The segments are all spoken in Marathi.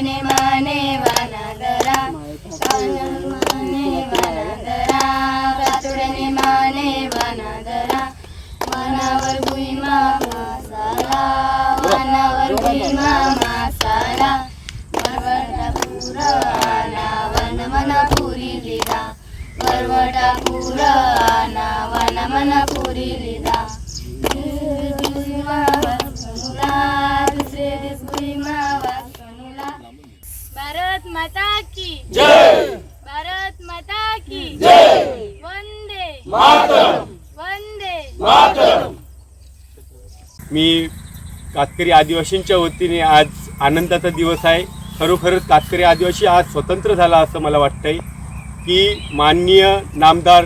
गातुडने माने वनादरा गातुडने माने वनादरा गातुडने माने वनादरा वनावर भुईमा मासाला वनावर भुईमा मासाला वरवटा पुराना वन मन पुरी लिदा वरवटा पुराना वन मन लिदा माता की। भारत माता की। वंदे। वंदे। मी कातकरी आदिवासींच्या वतीने आज आनंदाचा दिवस आहे. खरोखरच कातकरी आदिवासी आज स्वतंत्र झाला असं मला वाटतंय की माननीय नामदार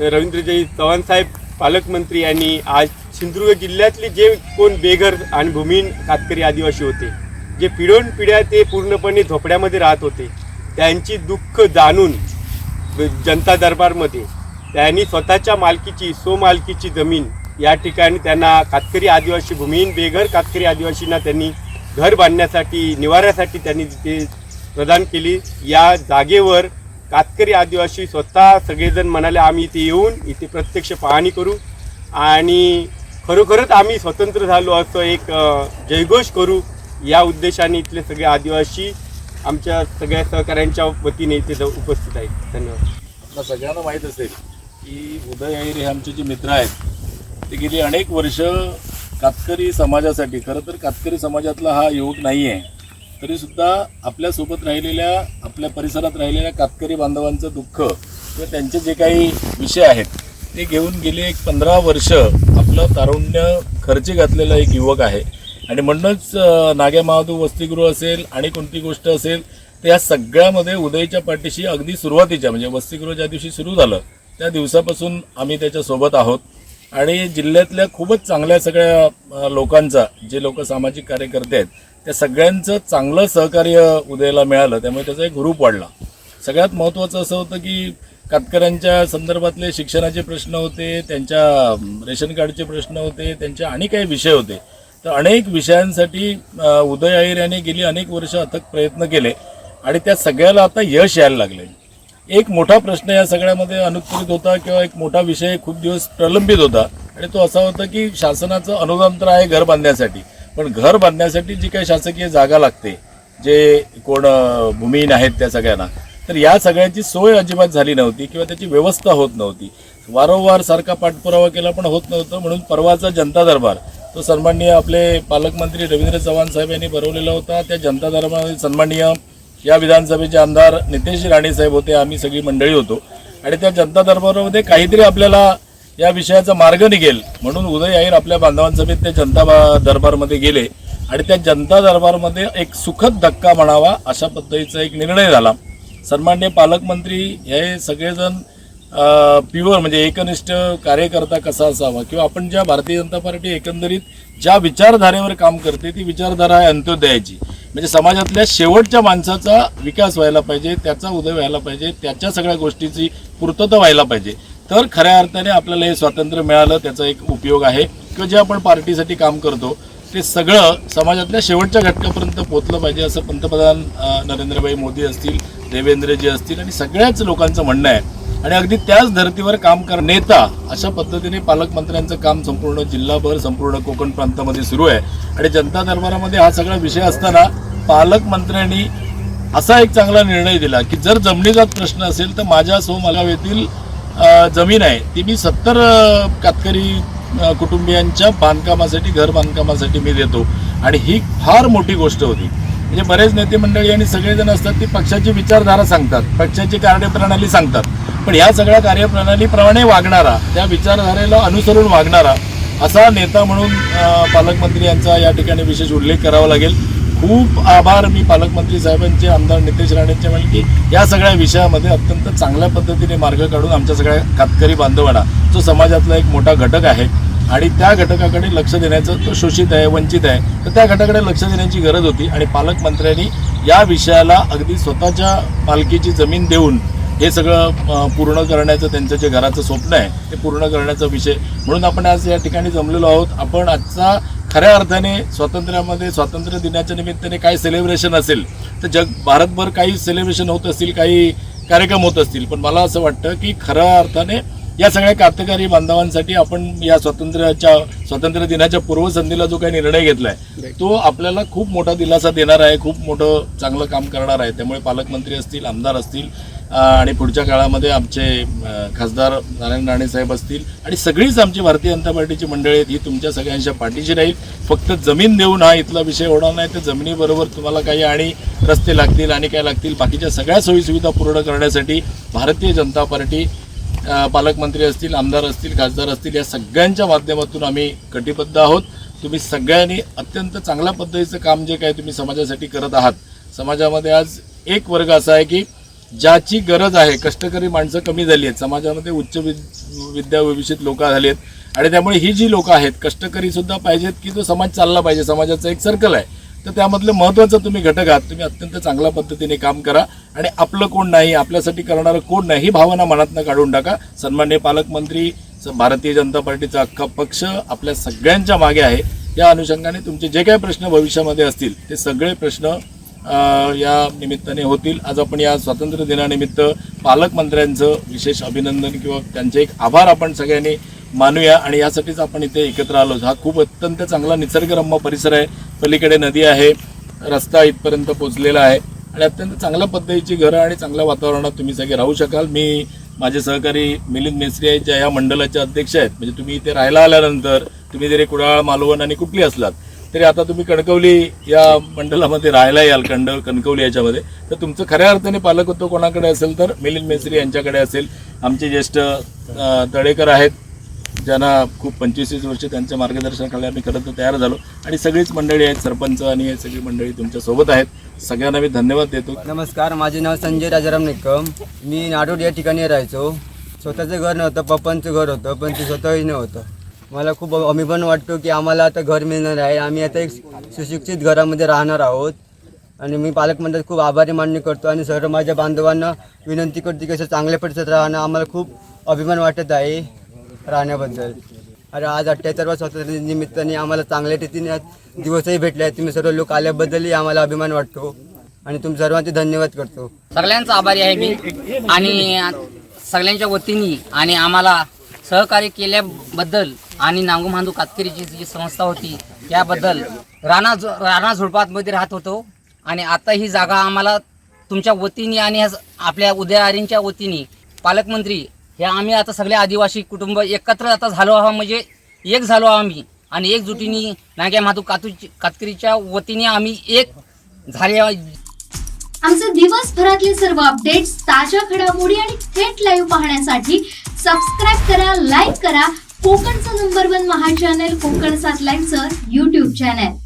रवींद्रजय चव्हाण साहेब पालकमंत्री यांनी आज सिंधुदुर्ग जिल्ह्यातले जे कोण बेघर आणि भूमीहीन कातकरी आदिवासी होते जे पिढोन पिढ्या ते पूर्णपणे झोपड्यामध्ये राहत होते त्यांची दुःख जाणून जनता दरबारमध्ये त्यांनी स्वतःच्या मालकीची स्वमालकीची जमीन या ठिकाणी त्यांना कातकरी आदिवासी भूमीहीन बेघर कातकरी आदिवासींना त्यांनी घर बांधण्यासाठी निवाऱ्यासाठी त्यांनी तिथे प्रदान केली. या जागेवर कातकरी आदिवासी स्वतः सगळेजण म्हणाले आम्ही इथे येऊन इथे प्रत्यक्ष पाहणी करू आणि खरोखरच आम्ही स्वतंत्र झालो असं एक जयघोष करू या उद्देशाने इथले सगळे आदिवासी आमच्या सगळ्या सहकाऱ्यांच्या वतीने इथे उपस्थित आहेत. धन्यवाद. आपल्या सगळ्यांना माहीत असेल की उदय अहिर हे आमचे जे मित्र आहेत ते गेली अनेक वर्ष कातकरी समाजासाठी. खरं तर कातकरी समाजातला हा युवक नाही आहे तरीसुद्धा आपल्यासोबत राहिलेल्या आपल्या परिसरात राहिलेल्या कातकरी बांधवांचं दुःख किंवा त्यांचे जे काही विषय आहेत ते घेऊन गेले एक पंधरा वर्ष आपलं तारुण्य खर्ची घातलेला एक युवक आहे. आणि म्हणूनच नाग्या महादू वसतिगृह असेल आणि कोणती गोष्ट असेल तर या सगळ्यामध्ये उदयच्या पाठीशी अगदी सुरुवातीच्या म्हणजे वसतिगृह ज्या दिवशी सुरू झालं त्या दिवसापासून आम्ही त्याच्यासोबत आहोत. आणि जिल्ह्यातल्या खूपच चांगल्या सगळ्या लोकांचा जे लोक सामाजिक कार्यकर्ते आहेत त्या सगळ्यांचं चांगलं सहकार्य उदयला मिळालं त्यामुळे त्याचा एक ग्रुप वाढला. सगळ्यात महत्त्वाचं असं होतं की कातकऱ्यांच्या संदर्भातले शिक्षणाचे प्रश्न होते त्यांच्या रेशन कार्डचे प्रश्न होते त्यांचे आणि काही विषय होते. तर अनेक विषयांसाठी उदय अहिर यांनी गेली अनेक वर्ष अथक प्रयत्न केले आणि त्या सगळ्याला आता यश यायला लागले एक मोठा प्रश्न या सगळ्यामध्ये अनुत्तरित होता किंवा एक मोठा विषय खूप दिवस प्रलंबित होता आणि तो असा होता की शासनाचं अनुदान तर आहे घर बांधण्यासाठी पण घर बांधण्यासाठी जी काही शासकीय जागा लागते जे कोण भूमिहीन आहेत त्या सगळ्यांना तर या सगळ्यांची सोय अजिबात झाली नव्हती किंवा त्याची व्यवस्था होत नव्हती. वारंवार सारखा पाठपुरावा केला पण होत नव्हतं म्हणून परवाचा जनता दरबार तो सन्माननीय आपले पालकमंत्री रवींद्र चव्हाण साहेब यांनी भरवलेला होता. त्या जनता दरबारामध्ये सन्माननीय या विधानसभेचे आमदार नितेश राणे साहेब होते. आम्ही सगळी मंडळी होतो. आणि त्या जनता दरबारामध्ये काहीतरी आपल्याला या विषयाचा मार्ग निघेल म्हणून उदय अहिर आपल्या बांधवांसभेत त्या जनता दरबारमध्ये गेले. आणि त्या जनता दरबारमध्ये एक सुखद धक्का म्हणावा अशा पद्धतीचा एक निर्णय झाला. सन्मान्य पालकमंत्री हे सगळेजण प्युअर म्हणजे एकनिष्ठ कार्यकर्ता कसा असावा? किंवा आपण ज्या भारतीय जनता पार्टी एकंदरीत ज्या विचारधारेवर काम करते ती विचारधारा आहे अंत्योदयाची. म्हणजे समाजातल्या शेवटच्या माणसाचा विकास व्हायला पाहिजे त्याचा उदय व्हायला पाहिजे त्याच्या सगळ्या गोष्टीची पूर्तता व्हायला पाहिजे. तर खऱ्या अर्थाने आपल्याला हे स्वातंत्र्य मिळालं त्याचा एक उपयोग आहे. किंवा जे आपण पार्टीसाठी काम करतो ते सगळं समाजातल्या शेवटच्या घटकापर्यंत पोहोचलं पाहिजे असं पंतप्रधान नरेंद्रभाई मोदी असतील देवेंद्रजी असतील आणि सगळ्याच लोकांचं म्हणणं आहे. आणि अगदी त्याच धर्तीवर काम कर नेता अशा पद्धतीने पालकमंत्र्यांचं काम संपूर्ण जिल्हाभर संपूर्ण कोकण प्रांतामध्ये सुरू आहे. आणि जनता दरबारामध्ये हा सगळा विषय असताना पालकमंत्र्यांनी असा एक चांगला निर्णय दिला की जर जमिनीचा प्रश्न असेल तर माझ्या सोमागाव अ, जमीन आहे ती मी सत्तर कातकरी कुटुंबियांच्या बांधकामासाठी घर बांधकामासाठी मी देतो. आणि ही फार मोठी गोष्ट होती. म्हणजे बरेच नेते मंडळी आणि सगळेजण असतात ती पक्षाची विचारधारा सांगतात पक्षाची कार्यप्रणाली सांगतात. पण ह्या सगळ्या कार्यप्रणालीप्रमाणे वागणारा त्या विचारधारेला अनुसरून वागणारा असा नेता म्हणून पालकमंत्री यांचा या ठिकाणी विशेष उल्लेख करावा लागेल. खूप आभार मी पालकमंत्री साहेबांचे आमदार नितेश राणेंचे म्हणजे की या सगळ्या विषयामध्ये अत्यंत चांगल्या पद्धतीने मार्ग काढून आमच्या सगळ्या कातकरी बांधवांना जो समाजातला एक मोठा घटक आहे आणि त्या घटकाकडे लक्ष देण्याचं तो शोषित आहे वंचित आहे. तर त्या घटकाकडे लक्ष देण्याची गरज होती आणि पालकमंत्र्यांनी या विषयाला अगदी स्वतःच्या मालकीची जमीन देऊन हे सगळं पूर्ण करण्याचं त्यांचं जे घराचं स्वप्न आहे ते पूर्ण करण्याचा विषय. म्हणून आपण आज या ठिकाणी जमलेलो आहोत. आपण आजचा खऱ्या अर्थाने स्वातंत्र्यामध्ये स्वातंत्र्य दिनाच्या निमित्ताने काय सेलिब्रेशन असेल तर जग भारतभर काही सेलिब्रेशन होत असतील काही कार्यक्रम होत असतील पण मला असं वाटतं की खऱ्या अर्थाने या सगळ्या कातकरी बांधवांसाठी आपण या स्वातंत्र्याच्या स्वातंत्र्य दिनाच्या पूर्वसंध्येला जो काही निर्णय घेतलाय तो आपल्याला खूप मोठा दिलासा देणार आहे खूप मोठं चांगलं काम करणार आहे. त्यामुळे पालकमंत्री असतील आमदार असतील आणि पुढच्या काळामध्ये आमचे खासदार नारायण राणे साहेब असतील आणि सगळीच आमची भारतीय जनता पार्टीची मंडळी आहेत ही तुमच्या सगळ्यांच्या पाठीशी राहील. फक्त जमीन देऊन हा इथला विषय होणार नाही तर जमिनीबरोबर तुम्हाला काही आणि रस्ते लागतील आणि काय लागतील बाकीच्या सगळ्या सोयीसुविधा पूर्ण करण्यासाठी भारतीय जनता पार्टी पालकमंत्री असतील आमदार असतील खासदार असतील या सगळ्यांच्या माध्यमातून आम्ही कटिबद्ध आहोत. तुम्ही सगळ्यांनी अत्यंत चांगल्या पद्धतीचं काम जे काय तुम्ही समाजासाठी करत आहात समाजामध्ये आज एक वर्ग असा आहे की ज्याची गरज आहे कष्टकरी माणसं कमी झाली आहेत समाजामध्ये उच्च विद- विद्या विभूषित लोक झाली आहेत. आणि त्यामुळे ही जी लोकं आहेत कष्टकरी सुद्धा पाहिजेत की जो समाज चालला पाहिजे. समाजाचा एक सर्कल आहे. तर त्यामधलं महत्त्वाचं तुम्ही घटक आहात. तुम्ही अत्यंत चांगल्या पद्धतीने काम करा आणि आपलं कोण नाही आपल्यासाठी करणारं कोण नाही ही भावना मनातनं काढून टाका. सन्मान्य पालकमंत्री स- भारतीय जनता पार्टीचा अख्खा पक्ष आपल्या सगळ्यांच्या मागे आहे. या अनुषंगाने तुमचे जे काही प्रश्न भविष्यामध्ये असतील ते सगळे प्रश्न या निमित्ताने होतील. आज आपण या स्वातंत्र्य दिनानिमित्त पालकमंत्र्यांचं विशेष अभिनंदन किंवा त्यांचे एक आभार आपण सगळ्यांनी मानूया आणि यासाठीच आपण इथे एकत्र आलो. हा खूप अत्यंत चांगला निसर्गरम्य परिसर आहे. पलीकडे नदी आहे. रस्ता इथपर्यंत पोचलेला आहे. आणि अत्यंत चांगल्या पद्धतीची घरं आणि चांगल्या वातावरणात तुम्ही सगळे राहू शकाल. मी माझे सहकारी मिलिंद मेसरी आहेत ज्या या मंडळाचे अध्यक्ष आहेत म्हणजे तुम्ही इथे राहायला आल्यानंतर तुम्ही जरी कुडाळ मालवण आणि कुठली असलात तरी आता तुम्ही कणकवली या मंडळामध्ये राहायला याल कंड कणकवली याच्यामध्ये. तर तुमचं खऱ्या अर्थाने पालकत्व कोणाकडे असेल तर मिलिंद मेसरी यांच्याकडे असेल. आमचे ज्येष्ठ तळेकर आहेत. ज्यांना खूप पंचवीस वर्ष त्यांच्या मार्गदर्शनाखाली आम्ही खरं तर तयार झालो. आणि सगळीच मंडळी आहेत सरपंच आणि हे सगळी मंडळी तुमच्यासोबत आहेत. सगळ्यांना मी धन्यवाद देतो. नमस्कार माझे नाव संजय राजाराम निकम. मी नाडोड या ठिकाणी राहायचो. स्वतःचं घर नव्हतं पप्पांचं घर होतं पण ते स्वतःही नव्हतं मला खूप अभिमान वाटतो की आम्हाला आता घर मिळणार आहे. आम्ही आता एक सुशिक्षित घरामध्ये राहणार आहोत. आणि मी पालकमंत्र्यात खूप आभारी मान्य करतो आणि सर्व माझ्या बांधवांना विनंती करतो की असं चांगल्या परिसरात राहणं आम्हाला खूप अभिमान वाटत आहे. राहण्याबद्दल. अरे आज अठ्ठ्याहत्तरवा स्वातंत्र्य निमित्ताने आम्हाला चांगल्या रीतीने दिवसही भेटले आहेत. तुम्ही सर्व लोक आल्याबद्दलही आम्हाला अभिमान वाटतो. आणि तुम सर्वांचे धन्यवाद करतो. सगळ्यांचा आभारी आहे मी. आणि सगळ्यांच्या वतीने आणि आम्हाला सहकार्य केल्याबद्दल आणि नांगू मांदू कातकरीची जी संस्था होती त्याबद्दल राणा झो- राणा झुडपातमध्ये राहत होतो. आणि आता ही जागा आम्हाला तुमच्या वतीने आणि आपल्या उदयारींच्या वतीने पालकमंत्री हे आम्ही आता सगळे आदिवासी कुटुंब एकत्र आता झालो आहोत म्हणजे एक झालो आम्ही. आणि एकजुटीने नाग्या माधू कातू कातकरीच्या वतीने आम्ही एक झाले आमचे दिवसभरातले सर्व अपडेट्स ताज्या घडामोडी आणि थेट लाईव्ह पाहण्यासाठी सबस्क्राईब करा लाईक करा. कोकणचं number one Maha channel Konkan सात लाईव्हचं युट्यूब चॅनल